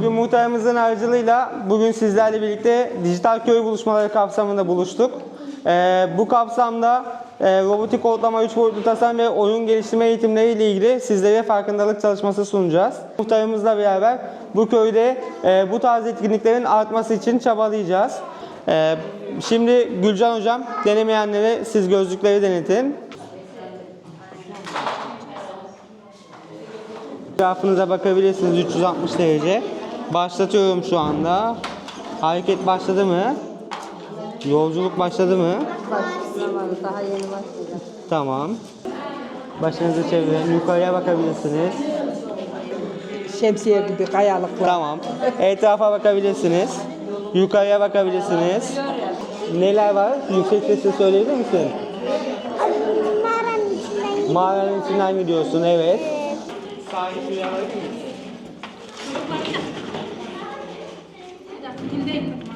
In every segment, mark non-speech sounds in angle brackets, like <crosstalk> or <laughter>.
Bugün muhtarımızın aracılığıyla bugün sizlerle birlikte dijital köy buluşmaları kapsamında buluştuk. Ee, bu kapsamda e, robotik kodlama, 3 boyutlu tasarım ve oyun geliştirme eğitimleri ile ilgili sizlere farkındalık çalışması sunacağız. Muhtarımızla beraber bu köyde e, bu tarz etkinliklerin artması için çabalayacağız. Ee, şimdi Gülcan Hocam denemeyenlere siz gözlükleri denetin. Etrafınıza bakabilirsiniz 360 derece. Başlatıyorum şu anda. Hareket başladı mı? Yolculuk başladı mı? Başlamadı, daha yeni başladı. Tamam. Başınızı çevirin. Yukarıya bakabilirsiniz. Şemsiye gibi kayalıklar. Tamam. Etrafa bakabilirsiniz. Yukarıya bakabilirsiniz. Neler var? Yüksek sesle söyleyebilir misin? Mağaranın içinden Mağaranın içinden gidiyorsun. Evet. Sahil alabilir miyiz? Bunlardan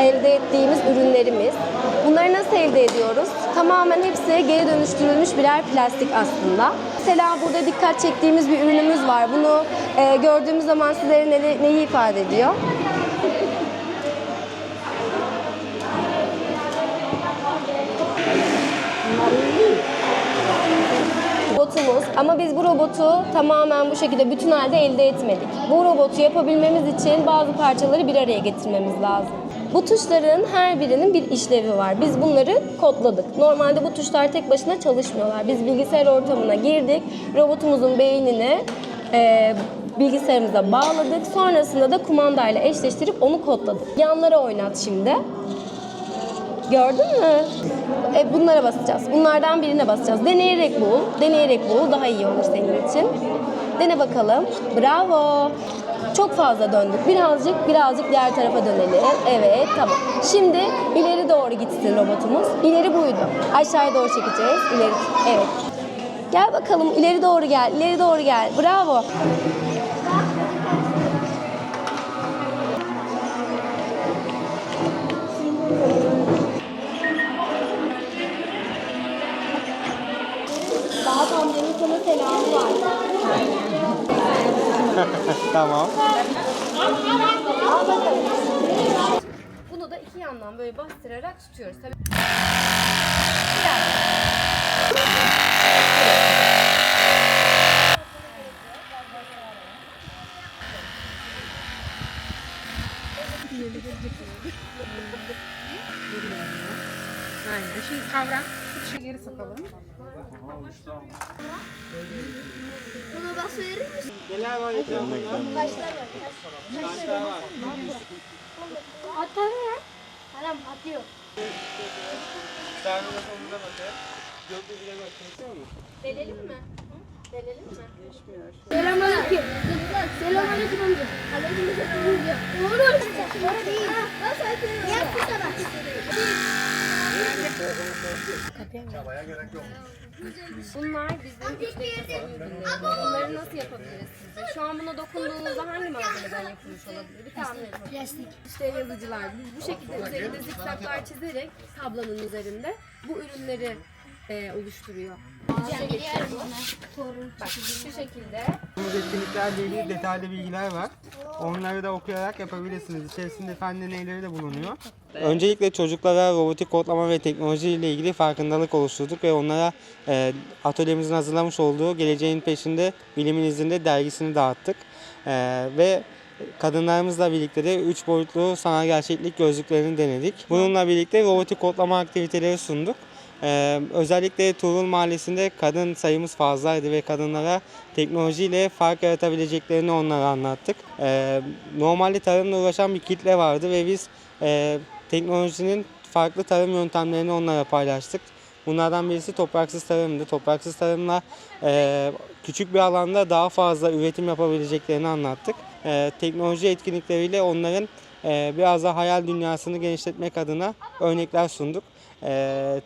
elde ettiğimiz ürünlerimiz. Bunları nasıl elde ediyoruz? Tamamen hepsi geri dönüştürülmüş birer plastik aslında. Mesela burada dikkat çektiğimiz bir ürünümüz var. Bunu e, gördüğümüz zaman sizlere ne- neyi ifade ediyor? robotumuz ama biz bu robotu tamamen bu şekilde bütün halde elde etmedik. Bu robotu yapabilmemiz için bazı parçaları bir araya getirmemiz lazım. Bu tuşların her birinin bir işlevi var. Biz bunları kodladık. Normalde bu tuşlar tek başına çalışmıyorlar. Biz bilgisayar ortamına girdik. Robotumuzun beynini e, bilgisayarımıza bağladık. Sonrasında da kumandayla eşleştirip onu kodladık. Yanlara oynat şimdi. Gördün mü? E, bunlara basacağız. Bunlardan birine basacağız. Deneyerek bul. Deneyerek bul. Daha iyi olur senin için. Dene bakalım. Bravo. Çok fazla döndük. Birazcık, birazcık diğer tarafa dönelim. Evet, tamam. Şimdi ileri doğru gitsin robotumuz. İleri buydu. Aşağıya doğru çekeceğiz. İleri, evet. Gel bakalım. ileri doğru gel. İleri doğru gel. Bravo. Daha amcanın sana selamı var. <laughs> Tamam. Bunu da iki yandan böyle bastırarak tutuyoruz. Tabii. Aynen. Şimdi kavra. Şu geri sokalım. Buna bas verir misin? Neler var? Başlar var. Atar ya. Anam atıyor. Sağınıza solunuza bakın. Gökyüzüne bakın. istiyor musun? Delelim mi? Delelim mi? Selamünaleyküm. Selamünaleyküm amca. Aleykümselam amca. Doğru. Doğru değil. Bas hadi. Yap bu sabah. Bunlar bizim ürünlerimiz. Bunları nasıl yapabiliriz sizce? Şu an buna dokunduğunuzda hangi malzemeden yapılmış olabilir? Bir tahmin edin. Plastik. İşte yazıcılar biz bu şekilde üzerinde zikzaklar çizerek tablonun üzerinde bu ürünleri e, oluşturuyor. Bak şu şekilde Bu etkinliklerle ilgili detaylı bilgiler var. Onları da okuyarak yapabilirsiniz. İçerisinde fen deneyleri de bulunuyor. Öncelikle çocuklara robotik kodlama ve teknoloji ile ilgili farkındalık oluşturduk ve onlara e, atölyemizin hazırlamış olduğu Geleceğin Peşinde Bilimin İzinde dergisini dağıttık. E, ve kadınlarımızla birlikte de 3 boyutlu sanal gerçeklik gözlüklerini denedik. Bununla birlikte robotik kodlama aktiviteleri sunduk. Ee, özellikle Tuğrul Mahallesi'nde kadın sayımız fazlaydı ve kadınlara teknolojiyle fark yaratabileceklerini onlara anlattık. Ee, normalde tarımla uğraşan bir kitle vardı ve biz e, teknolojinin farklı tarım yöntemlerini onlara paylaştık. Bunlardan birisi topraksız tarımdı. Topraksız tarımla e, küçük bir alanda daha fazla üretim yapabileceklerini anlattık. E, teknoloji etkinlikleriyle onların e, biraz da hayal dünyasını genişletmek adına örnekler sunduk. E,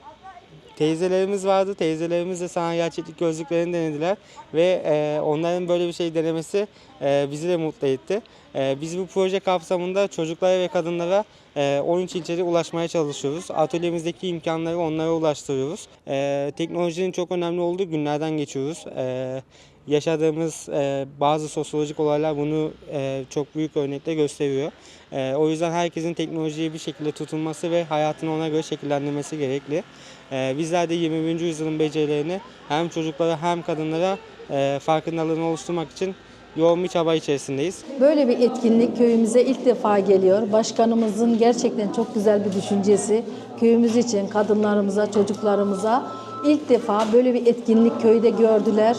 teyzelerimiz vardı. Teyzelerimiz de sana gerçeklik gözlüklerini denediler ve e, onların böyle bir şey denemesi e, bizi de mutlu etti. E, biz bu proje kapsamında çocuklara ve kadınlara e, 13 ilçede ulaşmaya çalışıyoruz. Atölyemizdeki imkanları onlara ulaştırıyoruz. E, teknolojinin çok önemli olduğu günlerden geçiyoruz. E, yaşadığımız e, bazı sosyolojik olaylar bunu e, çok büyük örnekle gösteriyor. E, o yüzden herkesin teknolojiye bir şekilde tutunması ve hayatını ona göre şekillendirmesi gerekli. E, bizler de 21. yüzyılın becerilerini hem çocuklara hem kadınlara e, farkındalığını oluşturmak için yoğun bir çaba içerisindeyiz. Böyle bir etkinlik köyümüze ilk defa geliyor. Başkanımızın gerçekten çok güzel bir düşüncesi. Köyümüz için, kadınlarımıza, çocuklarımıza ilk defa böyle bir etkinlik köyde gördüler.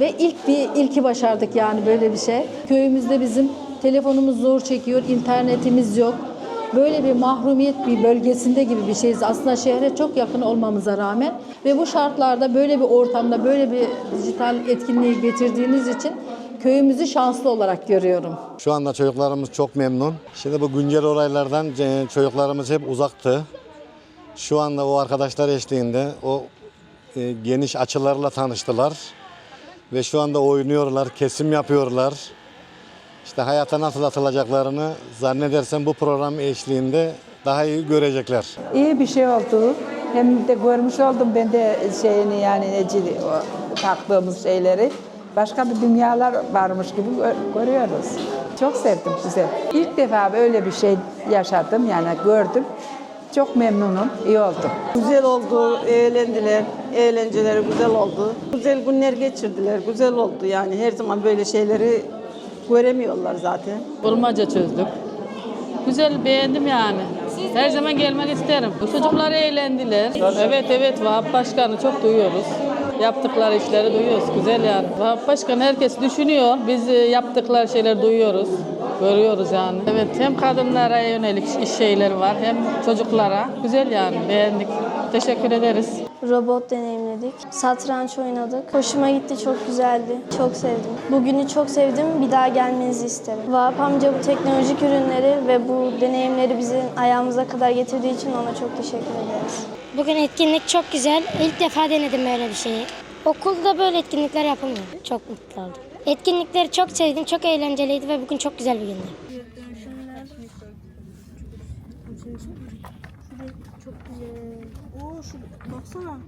Ve ilk bir ilki başardık yani böyle bir şey. Köyümüzde bizim telefonumuz zor çekiyor, internetimiz yok. Böyle bir mahrumiyet bir bölgesinde gibi bir şeyiz. Aslında şehre çok yakın olmamıza rağmen ve bu şartlarda böyle bir ortamda böyle bir dijital etkinliği getirdiğiniz için köyümüzü şanslı olarak görüyorum. Şu anda çocuklarımız çok memnun. Şimdi bu güncel olaylardan e, çocuklarımız hep uzaktı. Şu anda o arkadaşlar eşliğinde o e, geniş açılarla tanıştılar. Ve şu anda oynuyorlar, kesim yapıyorlar. İşte hayata nasıl atılacaklarını zannedersem bu program eşliğinde daha iyi görecekler. İyi bir şey oldu. Hem de görmüş oldum ben de şeyini yani necili taktığımız şeyleri. Başka bir dünyalar varmış gibi gö- görüyoruz. Çok sevdim güzel. İlk defa böyle bir şey yaşadım yani gördüm. Çok memnunum, iyi oldu. Güzel oldu, eğlendiler, eğlenceleri güzel oldu. Güzel günler geçirdiler, güzel oldu yani her zaman böyle şeyleri göremiyorlar zaten. Bulmaca çözdük. Güzel beğendim yani. Her zaman gelmek isterim. Bu çocuklar eğlendiler. Evet evet Vahap Başkan'ı çok duyuyoruz. Yaptıkları işleri duyuyoruz. Güzel yani. Vahap Başkan herkes düşünüyor. Biz e, yaptıkları şeyleri duyuyoruz. Görüyoruz yani. Evet hem kadınlara yönelik iş şeyleri var hem çocuklara. Güzel yani beğendik. Teşekkür ederiz. Robot deneyimledik. Satranç oynadık. Hoşuma gitti, çok güzeldi. Çok sevdim. Bugünü çok sevdim. Bir daha gelmenizi isterim. Vahap amca bu teknolojik ürünleri ve bu deneyimleri bizim ayağımıza kadar getirdiği için ona çok teşekkür ederiz. Bugün etkinlik çok güzel. İlk defa denedim böyle bir şeyi. Okulda böyle etkinlikler yapılmıyor. Çok mutlu oldum. Etkinlikleri çok sevdim, çok eğlenceliydi ve bugün çok güzel bir gündü. Çok güzel. Oo şu baksana.